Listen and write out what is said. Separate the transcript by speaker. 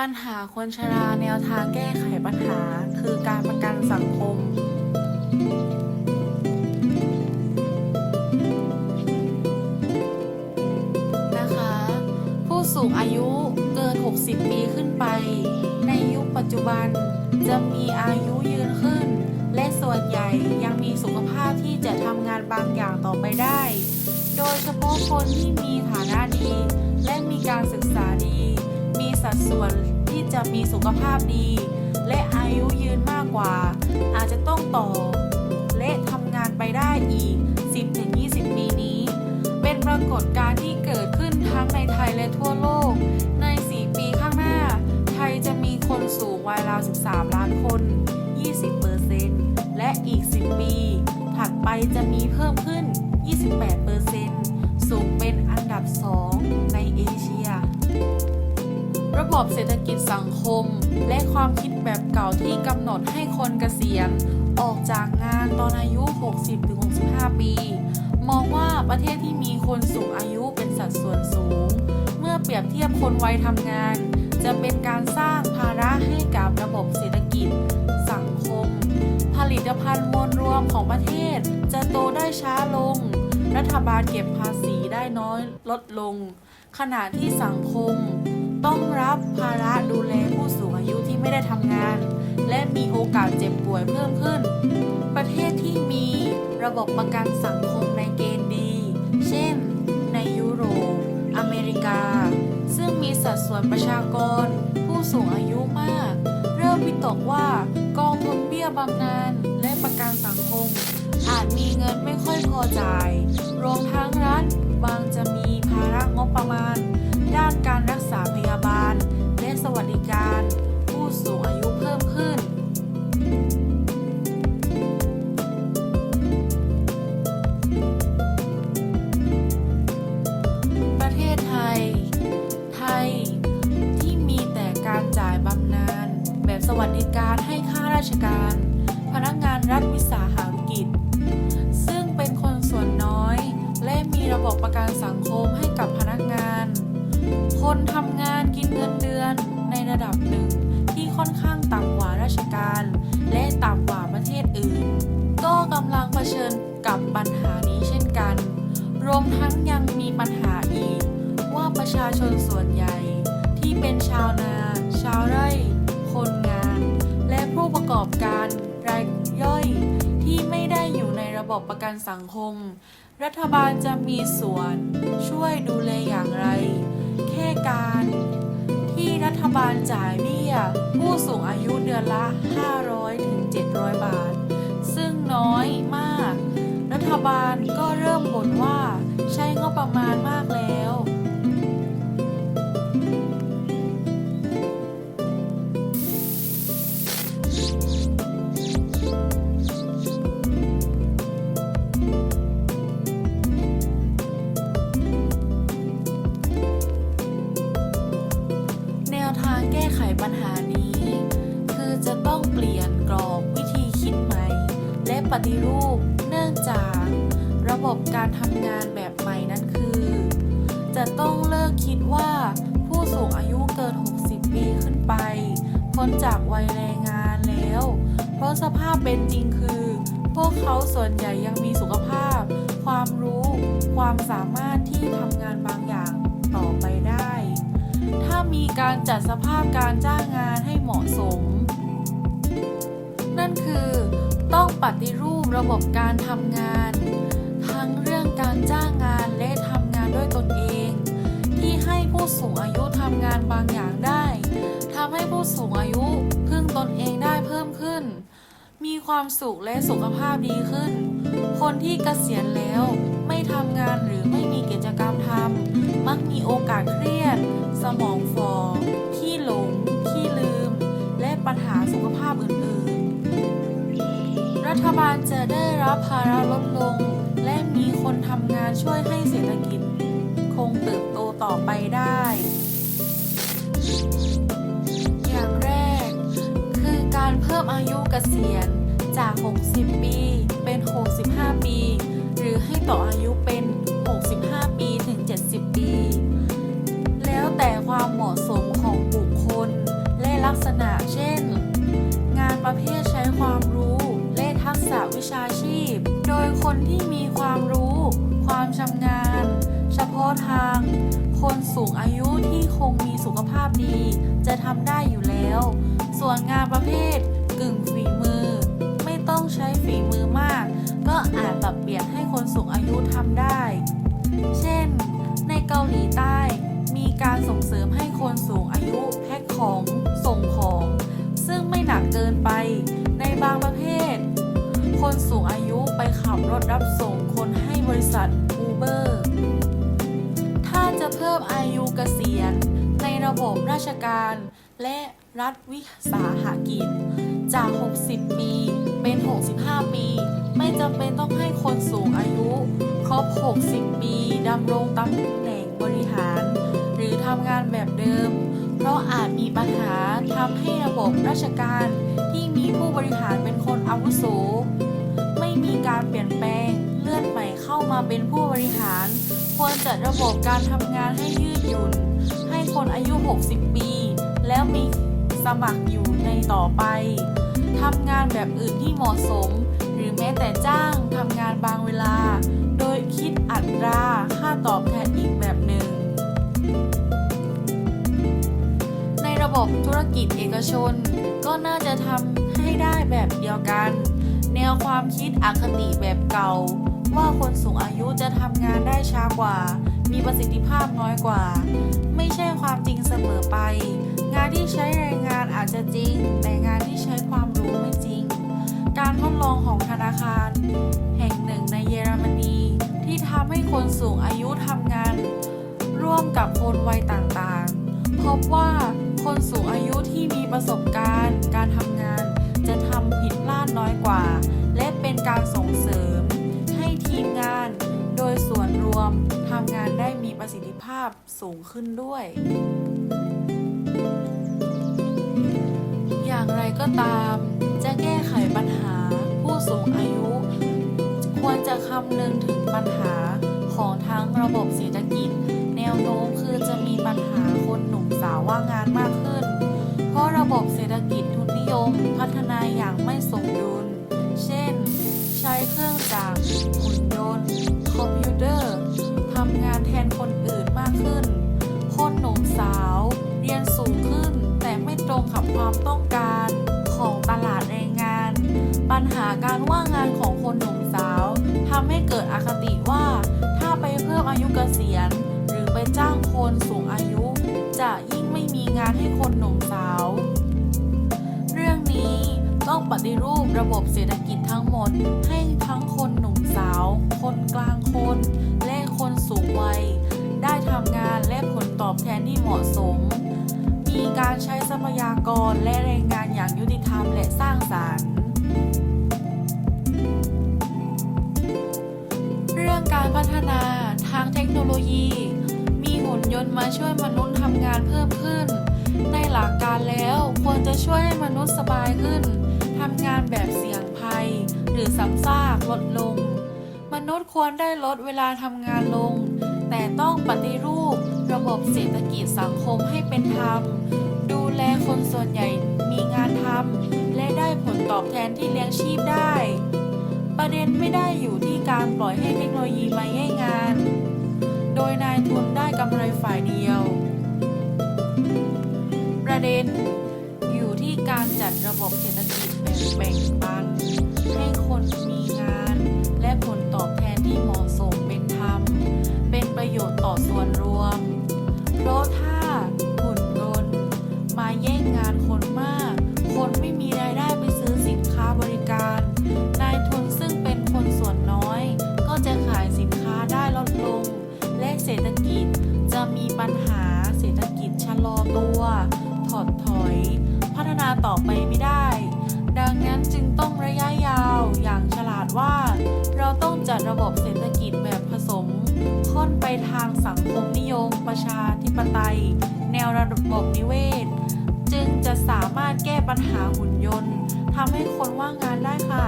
Speaker 1: ปัญหาคนชราแนวทางแก้ไขปัญหา คือการประกันสังคม นะคะ ผู้สูงอายุเกิน 60 ปีขึ้นไป ในยุคปัจจุบันจะมีอายุยืนขึ้น และส่วนใหญ่ยังมีสุขภาพที่จะทำงานบางอย่างต่อไปได้ โดยเฉพาะคนที่มีฐานะดี และมีการศึกษาดีมี สัดส่วนที่จะมีสุขภาพดี และอายุยืนมากกว่า อาจจะต้องต่อ และทำงานไปได้อีก 10-20 ปีนี้ เป็นปรากฏการณ์ที่เกิดขึ้นทั้งในไทยและทั่วโลก ใน 4 ปีข้างหน้า ไทยจะมีคนสูงวัยราว 13 ล้านคน 20%และอีก 10 ปี ถัดไปจะมีเพิ่มขึ้น 28%สูงเป็นอันดับ 2 ในเอเชีย ระบบเศรษฐกิจสังคม และความคิดแบบเก่าที่กำหนดให้คนเกษียณ ออกจากงานตอนอายุ 60-65 ปี มองว่าประเทศที่มีคนสูงอายุเป็นสัดส่วนสูง เมื่อเปรียบเทียบคนวัยทำงาน จะเป็นการสร้างภาระให้กับระบบเศรษฐกิจ สังคม ผลิตภัณฑ์มวลรวมของประเทศ จะโตได้ช้าลง รัฐบาลเก็บภาษีได้น้อยลดลง ขณะที่สังคม ต้องรับภาระดูแลผู้สูงอายุที่ไม่ได้ทำงาน และมีโอกาสเจ็บป่วยเพิ่มขึ้น ประเทศที่มีระบบประกันสังคมในเกณฑ์ดี เช่น ในยุโรป อเมริกา ซึ่งมีสัดส่วนประชากร ผู้สูงอายุมาก เริ่มวิตกว่ากองทุนเบี้ยบำนาญและประกันสังคม อาจมีเงินไม่ค่อยพอจ่าย รวมทั้งรัฐบางจะมีภาระงบประมาณ ด้านการรักษาพยาบาล และสวัสดิการ ผู้สูงอายุเพิ่มขึ้น ประเทศไทย ไทย ที่มีแต่การจ่ายบำนาญแบบสวัสดิการให้ข้าราชการ พนักงานรัฐวิสา คนทำงานกินเงินเดือนในระดับหนึ่งที่ค่อนข้างต่ำกว่าราชการ และต่ำกว่าประเทศอื่น ก็กำลังเผชิญกับปัญหานี้เช่นกัน รวมทั้งยังมีปัญหาอีก ว่าประชาชนส่วนใหญ่ ที่เป็นชาวนา ชาวไร่ คนงาน และผู้ประกอบการรายย่อยที่ไม่ได้อยู่ในระบบประกันสังคม รัฐบาลจะมีส่วน ช่วยดูแลอย่างไร แค่การที่รัฐบาลจ่ายเบี้ย ผู้สูงอายุเดือนละ 500ถึง700 บาท ซึ่งน้อยมาก รัฐบาลก็เริ่มบ่นว่าใช้งบประมาณมากแล้ว การทำงานแบบใหม่นั้นคือ จะต้องเลิกคิดว่าผู้สูงอายุเกิน 60 ปีขึ้นไป พ้นจากวัยแรงงานแล้ว เพราะสภาพเป็นจริงคือ พวกเขาส่วนใหญ่ยังมีสุขภาพ ความรู้ ความสามารถที่ทำงานบางอย่างต่อไปได้ ถ้ามีการจัดสภาพการจ้างงานให้เหมาะสม นั่นคือต้องปฏิรูประบบการทำงาน การจ้างงานและทำงานด้วยตนเอง ที่ให้ผู้สูงอายุทำงานบางอย่างได้ทำให้ผู้สูงอายุพึ่งตนเองได้เพิ่มขึ้น มีความสุขและสุขภาพดีขึ้น คนที่เกษียณแล้วไม่ทำงานหรือไม่มีกิจกรรมทำมักมีโอกาสเครียด สมองฝ่อขี้หลงขี้ลืม และปัญหาสุขภาพอื่นๆ รัฐบาลจะได้รับภาระลดลง นทำงานช่วยให้เศรษฐกิจ คงเติบโตต่อไปได้ อย่างแรก คือการเพิ่มอายุกเกษียณจาก 60 ปี เป็น 65 ปี หรือให้ต่ออายุเป็น 65 ปีถึง 70 ปี แล้วแต่ความเหมาะสมของบุคคล และลักษณะเช่น งานประเภทใช้ความรู้ และทักษะวิชาชีพ โดยคนที่มีาะทาง คนสูงอายุที่คงมีสุขภาพดี จะทำได้อยู่แล้ว ส่วนงานประเภทกึ่งฝีมือ ไม่ต้องใช้ฝีมือมาก ก็อาจปรับเปลี่ยนให้คนสูงอายุทำได้ เช่น ในเกาหลีใต้ มีการส่งเสริมให้คนสูงอายุแพ็คของส่งของ ซึ่งไม่หนักเกินไป ในบางประเภท คนสูงอายุไปขับรถรับส่งคนให้บริษัท Uber จะเพิ่มอายุเกษียณ ในระบบราชการ และรัฐวิสาหกิจ จาก 60 ปี เป็น 65 ปี ไม่จำเป็นต้องให้คนสูงอายุ ครบ 60 ปีดำรงตำแหน่งบริหาร หรือทำงานแบบเดิม เพราะอาจมีปัญหาทำให้ระบบราชการที่มีผู้บริหารเป็นคนอาวุโสไม่มีการเปลี่ยนแปลงเลื่อนใหม่เข้ามาเป็นผู้บริหาร ควรจัดระบบการทำงานให้ยืดหยุ่น ให้คนอายุ 60 ปี แล้วมีสมัครอยู่ในต่อไปทำงานแบบอื่นที่เหมาะสม หรือแม้แต่จ้างทำงานบางเวลา โดยคิดอัตราค่าตอบแทนอีกแบบหนึ่ง ในระบบธุรกิจเอกชน ก็น่าจะทำให้ได้แบบเดียวกัน แนวความคิดอคติแบบเก่า ว่าคนสูงอายุจะทำงานได้ช้ากว่า มีประสิทธิภาพน้อยกว่า ไม่ใช่ความจริงเสมอไป งานที่ใช้แรงงานอาจจะจริง แต่งานที่ใช้ความรู้ไม่จริง การทดลองของธนาคาร แห่งหนึ่งในเยอรมนีที่ทำให้คนสูงอายุทำงาน ร่วมกับคนวัยต่างๆ พบว่าคนสูงอายุที่มีประสบการณ์ การทำงานจะทำผิดพลาดน้อยกว่า และเป็นการส่งเสริม ประสิทธิภาพสูงขึ้นด้วย อย่างไรก็ตามจะแก้ไขปัญหาผู้สูงอายุ ควรจะคำนึงถึงปัญหาของทั้งระบบเศรษฐกิจ แนวโน้มคือจะมีปัญหาคนหนุ่มสาวว่างงานมากขึ้น งกับความต้องการของตลาดแรงงาน ปัญหาการว่างงานของคนหนุ่มสาวทำให้เกิดอคติว่าถ้าไปเพิ่มอายุเกษียณ หรือไปจ้างคนสูงอายุ จะยิ่งไม่มีงานให้คนหนุ่มสาว เรื่องนี้ต้องปฏิรูประบบเศรษฐกิจทั้งหมด ให้ทั้งคนหนุ่มสาว คนกลางคน และคนสูงวัย ได้ทำงานและผลตอบแทนที่เหมาะสม มีการใช้ทรัพยากรและแรงงานอย่างยุติธรรมและสร้างสรรค์ เรื่องการพัฒนาทางเทคโนโลยี มีหุ่นยนต์มาช่วยมนุษย์ทำงานเพิ่มขึ้น ในหลักการแล้วควรจะช่วยให้มนุษย์สบายขึ้นทำงานแบบเสี่ยงภัย หรือซ้ำซากลดลง มนุษย์ควรได้ลดเวลาทำงานลง แต่ต้องปฏิรูป บบเศรษฐกิจสังคมให้เป็นธรรม ดูแลคนส่วนใหญ่มีงานทำและได้ผลตอบแทนที่เลี้ยงชีพได้ ประเด็นไม่ได้อยู่ที่การปล่อยให้เทคโนโลยีมาแย่งงาน โดยนายทุนได้กำไรฝ่ายเดียว ประเด็นอยู่ที่การจัดระบบเศรษฐกิจแบบแบ่งปัน ให้คนมีงานและผลตอบแทนที่เหมาะสมเป็นธรรม เป็นประโยชน์ต่อส่วน เพราะถ้าหุ่นยนต์มาแย่งงานคนมาก คนไม่มีรายได้ไปซื้อสินค้าบริการ นายทุนซึ่งเป็นคนส่วนน้อย ก็จะขายสินค้าได้ลดลง และเศรษฐกิจจะมีปัญหาเศรษฐกิจชะลอตัวถอดถอย พัฒนาต่อไปไม่ได้ ดังนั้นจึงต้องระยะยาวอย่างฉลาดว่า เราต้องจัดระบบเศรษฐกิจแบบผสม ค่อนไปทางสังคมนิยม ประชาธิปไตย แนวระบบนิเวศ จึงจะสามารถแก้ปัญหาหุ่นยนต์ทำให้คนว่างงานได้ค่ะ